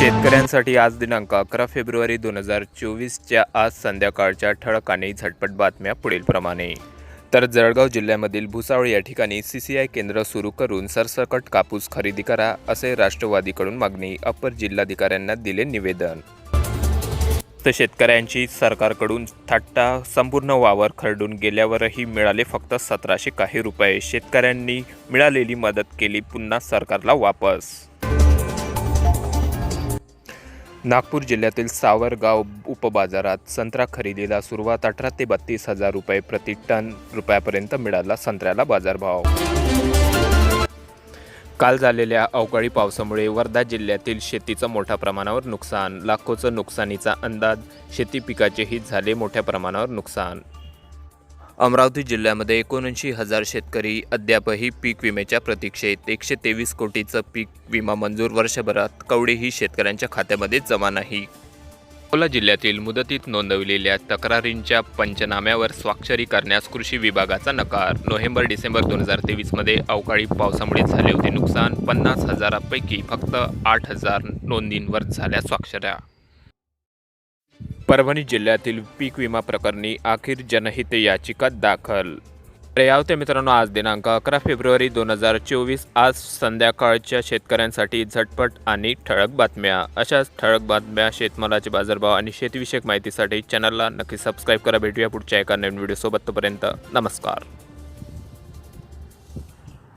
शेतकऱ्यांसाठी आज दिनांक अकरा फेब्रुवारी दोन हजार चोवीसच्या आज संध्याकाळच्या ठळक आणि झटपट बातम्या पुढीलप्रमाणे तर जळगाव जिल्ह्यामधील भुसावळ या ठिकाणी सी सी आय केंद्र सुरू करून सरसकट कापूस खरेदी करा असे राष्ट्रवादीकडून मागणी अपर जिल्हाधिकाऱ्यांना दिले निवेदन. तर शेतकऱ्यांची सरकारकडून थट्टा संपूर्ण वावर खरडून गेल्यावरही मिळाले फक्त सतराशे काही रुपये. शेतकऱ्यांनी मिळालेली मदत केली पुन्हा सरकारला वापस नागपूर जिल्ह्यातील सावरगाव उपबाजारात संत्रा खरेदीला सुरुवात अठरा ते बत्तीस हजार रुपये प्रति टन रुपयापर्यंत मिळाला संत्र्याला बाजारभाव. काल झालेल्या अवकाळी पावसामुळे वर्धा जिल्ह्यातील शेतीचं मोठ्या प्रमाणावर नुकसान लाखोचं नुकसानीचा अंदाज शेती पिकाचेही झाले मोठ्या प्रमाणावर नुकसान. अमरावती जिल्ह्यामध्ये एकोणऐंशी हजार शेतकरी अद्यापही पीक विम्याच्या प्रतीक्षेत. एकशे तेवीस कोटीचं पीक विमा मंजूर. वर्षभरात कवडेही शेतकऱ्यांच्या खात्यामध्ये जमा नाही. अकोला जिल्ह्यातील मुदतीत नोंदवलेल्या तक्रारींच्या पंचनाम्यावर स्वाक्षरी करण्यास कृषी विभागाचा नकार. नोव्हेंबर डिसेंबर दोन हजार तेवीसमध्ये अवकाळी पावसामुळे झाले होते नुकसान. पन्नास हजारापैकी फक्त आठ हजार नोंदींवर झाल्या स्वाक्षऱ्या. परभणी जिल्ह्यातील पीक विमा प्रकरणी अखेर जनहित याचिका दाखल. तर मित्रांनो आज दिनांक अकरा फेब्रुवारी दोन हजार चोवीस आज संध्याकाळच्या शेतकऱ्यांसाठी झटपट आणि ठळक बातम्या. अशाच ठळक बातम्या शेतमालाचे बाजारभाव आणि शेतीविषयक माहितीसाठी चॅनलला नक्की सबस्क्राईब करा. भेटूया पुढच्या एका नवीन व्हिडिओसोबत तोपर्यंत नमस्कार.